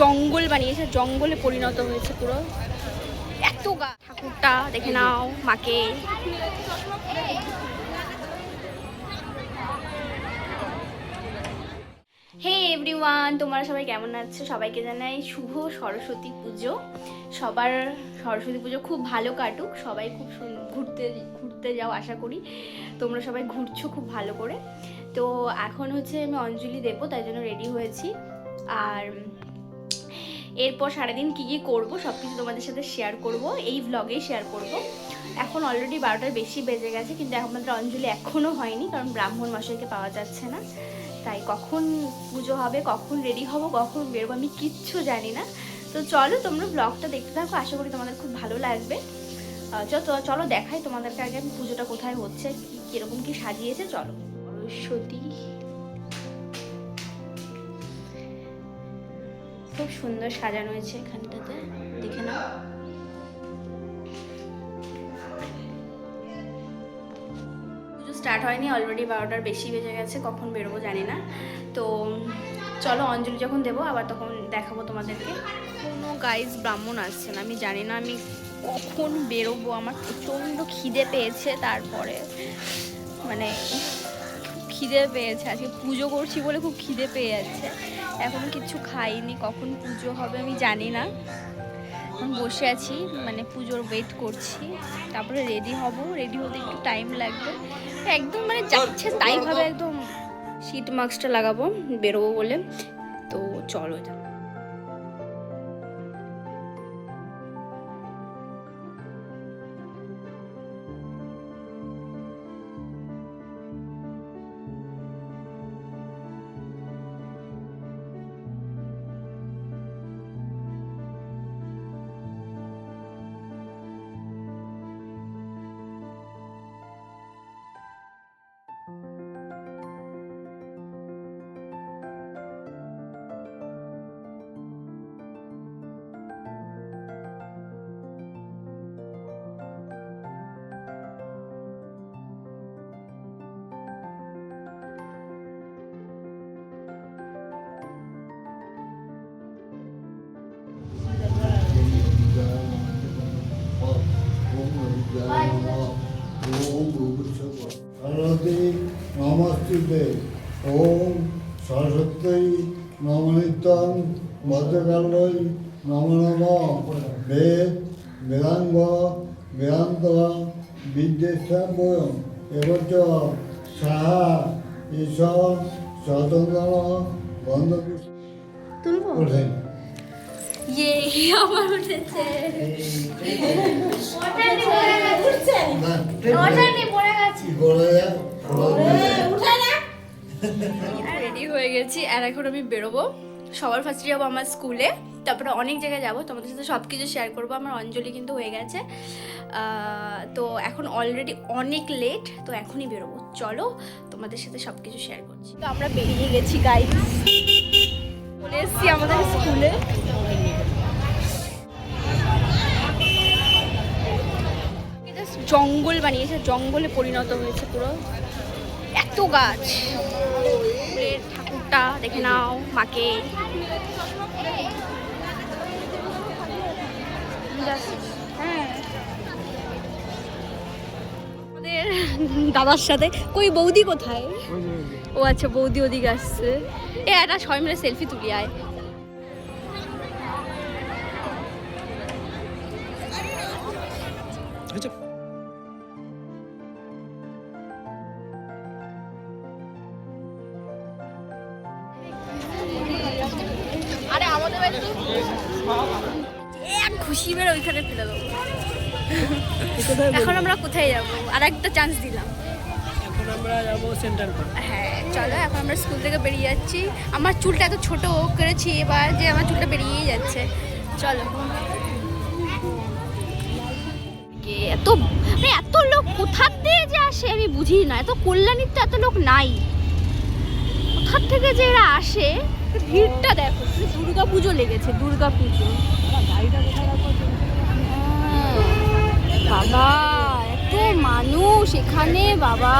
জঙ্গল বানিয়েছে, জঙ্গলে পরিণত হয়েছে পুরো। এত গা। ঠাকুরটা দেখে নাও, মাকে। হে এভরিওয়ান, তোমরা সবাই কেমন আছো? সবাইকে জানাই শুভ সরস্বতী পুজো। সবার সরস্বতী পুজো খুব ভালো কাটুক। সবাই খুব ঘুরতে ঘুরতে যাও, আশা করি। তোমরা সবাই ঘুরছো খুব ভালো করে। তো এখন হচ্ছে আমি অঞ্জলি দেবো, তাই জন্য রেডি হয়েছি। আর এরপর সারাদিন কী কী করব সব কিছু তোমাদের সাথে শেয়ার করব, এই ভ্লগেই শেয়ার করব। এখন অলরেডি বারোটার বেশি বেজে গেছে, কিন্তু আমাদের অঞ্জলি এখনও হয়নি, কারণ ব্রাহ্মণ মশাইকে পাওয়া যাচ্ছে না। তাই কখন পুজো হবে, কখন রেডি হব, কখন বেরোবো, আমি কিচ্ছু জানি না। তো চলো তোমরা ব্লগটা দেখতে থাকো, আশা করি তোমাদের খুব ভালো লাগবে। চলো দেখাই তোমাদেরকে আগে আমি পুজোটা কোথায় হচ্ছে কীরকম কি সাজিয়েছে, চলো। সরস্বতী খুব সুন্দর সাজানো হয়েছে এখানটাতে। দেখে নাও। স্টার্ট হয়নি অলরেডি বারোটার বেশি বেজে গেছে, কখন বেরোবো জানি না। তো, চলো অঞ্জলি যখন দেবো, আবার তখন দেখাবো তোমাদেরকে। কোনো গাইজ ব্রাহ্মণ আসছে না, আমি জানি না আমি কখন বেরোবো। আমার প্রচণ্ড খিদে পেয়েছে তারপরে। মানে খিদে পেয়েছে। আজকে পুজো করছি বলে খুব খিদে পেয়ে যাচ্ছে এখন কিছু খাইনি, কখন পুজো হবে আমি জানি না। এখন বসে আছি মানে পুজোর ওয়েট করছি। তারপরে রেডি হব। রেডি হতে একটু টাইম লাগবে। একদম মানে যাচ্ছে তাই ভাবে একদম শীত মাস্কটা লাগাবো, বেরোবো বলে। তো চলো এটা সমষ্টিতে ওম সরস্বতী নমনীতন ভদ্রকালই নম নম বেদ বেদাঙ্গ বেদান্ত বিদ্যেশ্বরম এবচ সাহা ঈশ্বর স্বতন্ত্র বন্ধ ওঠেন ইয়ে আমার উঠেছে। ওঠেনি পড়ে রেডি হয়ে গেছি, আর এখন আমি বেরোবো। সবার ফার্স্টে যাব আমার স্কুলে তারপরে অনেক জায়গায় যাব। তোমাদের সাথে সব কিছু শেয়ার করব, আমার অঞ্জলি কিন্তু হয়ে গেছে। তো এখন অলরেডি অনেক লেট তো এখনই বেরোবো। চলো, তোমাদের সাথে সব কিছু শেয়ার করছি। তো আমরা বেরিয়ে গেছি গাইড চলে এসেছি আমাদের স্কুলে জঙ্গল বানিয়েছে, জঙ্গলে পরিণত হয়েছে পুরো। গাছ? ঠাকুরটা দেখে নাও মাকে। দাদার সাথে। কই বৌদি কোথায়? ও আচ্ছা বৌদি ওদিকে আসছে। এ একটা সবাই মিলে সেলফি তুলি, আয়। আরে এক খুশি বের ওইখানে ফেলে দেবো। এখন আমরা কোথায় যাব? আর একটা চান্স দিলাম। এখন আমরা যাব সেন্ট্রাল পার্ক হ্যাঁ চলো এখন আমরা স্কুল থেকে বেরিয়ে যাচ্ছি। আমার চুলটা এত ছোট করেছি এবার যে আমার চুলটা বেরিয়েই যাচ্ছে। চলো। কে এত এত লোক কোথার দিয়ে যে আসে? আমি বুঝি না এত কল্যাণীর তো এত লোক নাই। কোথার থেকে যে এরা আসে? ভিড়টা দেখো দুর্গা পুজো লেগেছে দুর্গা পুজো। বাবা এত মানুষ এখানে বাবা।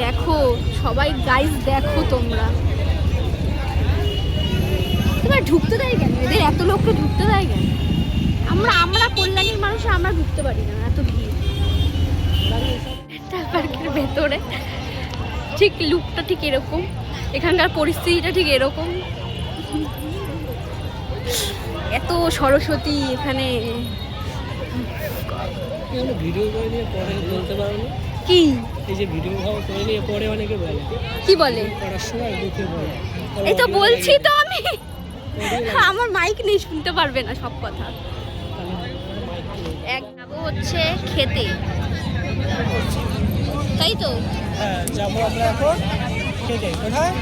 দেখো সবাই গাইস দেখো তোমরা। তোমরা ঢুকতে দেয় কেন? এদের এত লোককে ঢুকতে দেয় কেন? আমরা আমরা কল্যাণীর মানুষ আমরা ঢুকতে পারি না এত ভিড়। ভেতরে ঠিক লুকটা ঠিক এরকম এখানকার পরিস্থিতিটা ঠিক এরকম। এত সরস্বতী এখানে। ভিডিও করে নিয়ে পরে বলতে পারো কি? এই যে ভিডিও করে নিয়ে পরে অনেকে বলে। কি বলে? সময় এই তো বলছি তো আমি। আমার মাইক নেই শুনতে পারবে না সব কথা। এক হচ্ছে খেতে। তাই তো? হ্যাঁ যাব আমরা এখন। খেতে কোথায়?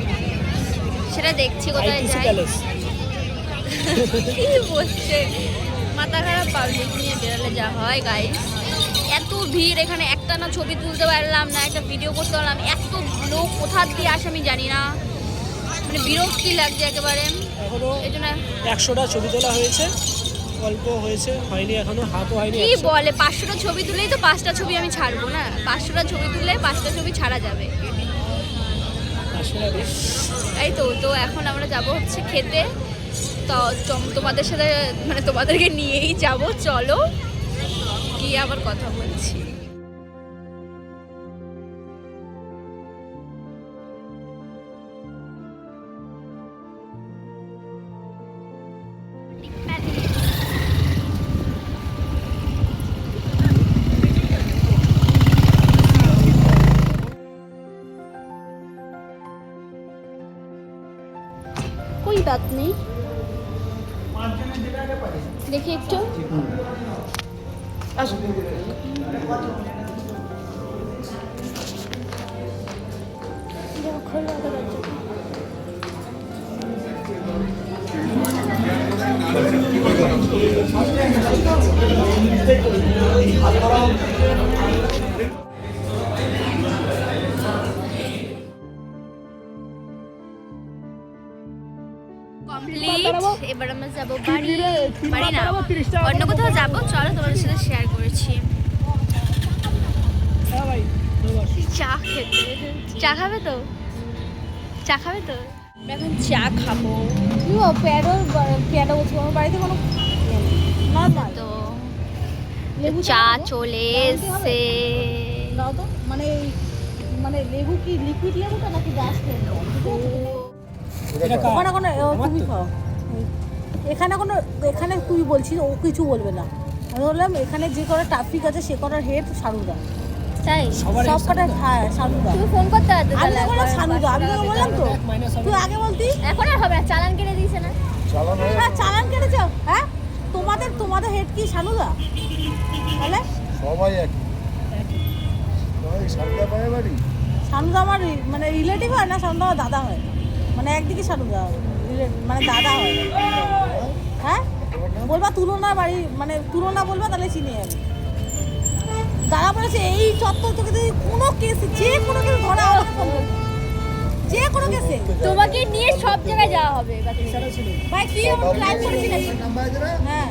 সেটা দেখছি কোথায় যাই। কি বলছে? মাথা খারাপ পাবলিক নিয়ে বেরোলে যা হয় গাইস এত ভিড় এখানে একটা না ছবি তুলতে পারলাম না একটা ভিডিও করতে পারলাম। এত লোক কোথা দিয়ে আসে আমি জানি না। মানে বিরক্তি লাগছে একেবারে। এই জন্য একশোটা ছবি তোলা হয়েছে। অল্প হয়েছে হয়নি এখনও হাতও হয়নি কি 100 বলে পাঁচশোটা ছবি তুলেই তো পাঁচটা ছবি আমি ছাড়বো না? পাঁচশোটা ছবি তুললে পাঁচটা ছবি ছাড়া যাবে। এই তো তো এখন আমরা যাব হচ্ছে খেতে। তো তোমাদের সাথে মানে তোমাদেরকে নিয়েই যাব চলো। গিয়ে আবার কথা বলছি। 맛이 내가 걸려가 가지고 কমপ্লিট এবার আমরা যাব বাড়ি বাড়ি না অন্য কোথাও যাব চলো তোমাদের সাথে শেয়ার করেছি। হ্যাঁ। চা খেতে। চা খাবে তো? চা খাবে তো? এখন চা খাব। প্যাডো প্যাডো বলছি আমার বাড়িতে কোনো নর্মাল তো। চা চা চলে? এসে মানে মানে লেবু কি লিকুইড লেবুটা নাকি গাছ লেবু? ওখানে কোনো তুমি খাও এখানে কোনো এখানে তুই বলছিস ও কিছু বলবে না। আমি বললাম এখানে যে কটা ট্রাফিক আছে সে কটার হেড সারুদা তাই? সব কটা হ্যাঁ সারুদা তুমি ফোন করতে পারতে আমি বললাম সারুদা আমি তোকে বললাম তো। তুই আগে বলতি। এখন আর হবে না চালান কেটে দিয়েছে না। চালানো হ্যাঁ চালান কেটেছ। হ্যাঁ? তোমাদের তোমাদের হেড কি সানুদা? তাহলে? সবাই একই। সবাই সারদা বাড়ি? সানুদা আমার মানে রিলেটিভ হয় না সানুদা আমার দাদা হয়। মানে একদিকে রিলে- মানে দাদা হয়। হ্যাঁ? বলবা তুলনা বাড়ি মানে তুলনা বলবা তাহলে চিনি আমি। দাদা বলেছে এই চত্বর তোকে যদি কোনো কেস যে কোনো কেস ধরা হবে যে কোনো কেসে। তোমাকে নিয়ে সব জায়গায় যাওয়া হবে ভাই তুই আমার প্ল্যান নাকি? না? হ্যাঁ।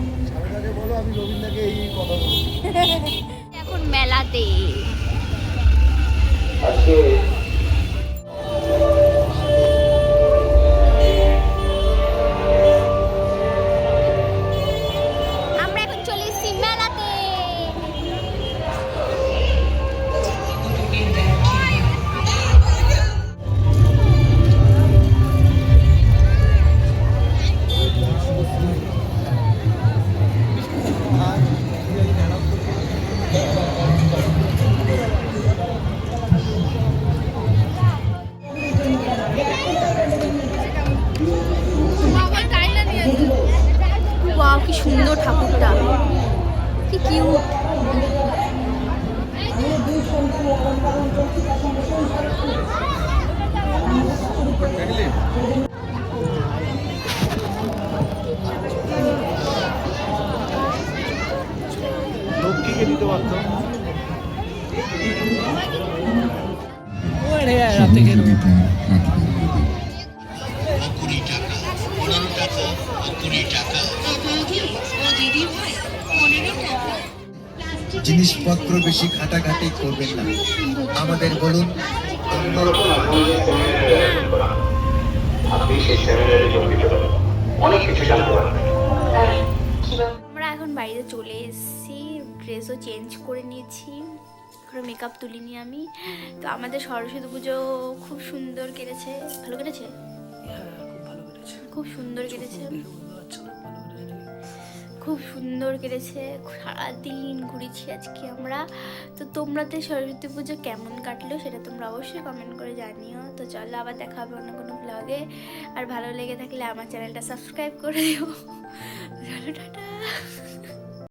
বলো আমি রবীন্দ্রকে এই কথা বলব এখন মেলাতে। আমরা সুন্দর ঠাকুরটা। কি কিউট লক্ষ্মীকে দিতে পারতো ওই রে রাতে খেলো জিনিসপত্র বেশি ঘাটাঘাটি করবেন না। আমাদের বলুন আমরা এখন বাড়িতে চলে এসেছি ড্রেসও চেঞ্জ করে নিয়েছি এখন মেকআপ তুলিনি আমি। তো আমাদের সরস্বতী পুজো খুব সুন্দর কেটেছে। ভালো কেটেছে? হ্যাঁ খুব ভালো কেটেছে। খুব সুন্দর কেটেছে। খুব সুন্দর কেটেছে, সারাদিন ঘুরেছি আজকে আমরা। তো তোমরা তো সরস্বতী পুজো কেমন কাটলো সেটা তোমরা অবশ্যই কমেন্ট করে জানিও। তো চলো আবার দেখা হবে অন্য কোনো ব্লগে আর ভালো লেগে থাকলে আমার চ্যানেলটা সাবস্ক্রাইব করে দিও। চলো, টাটা।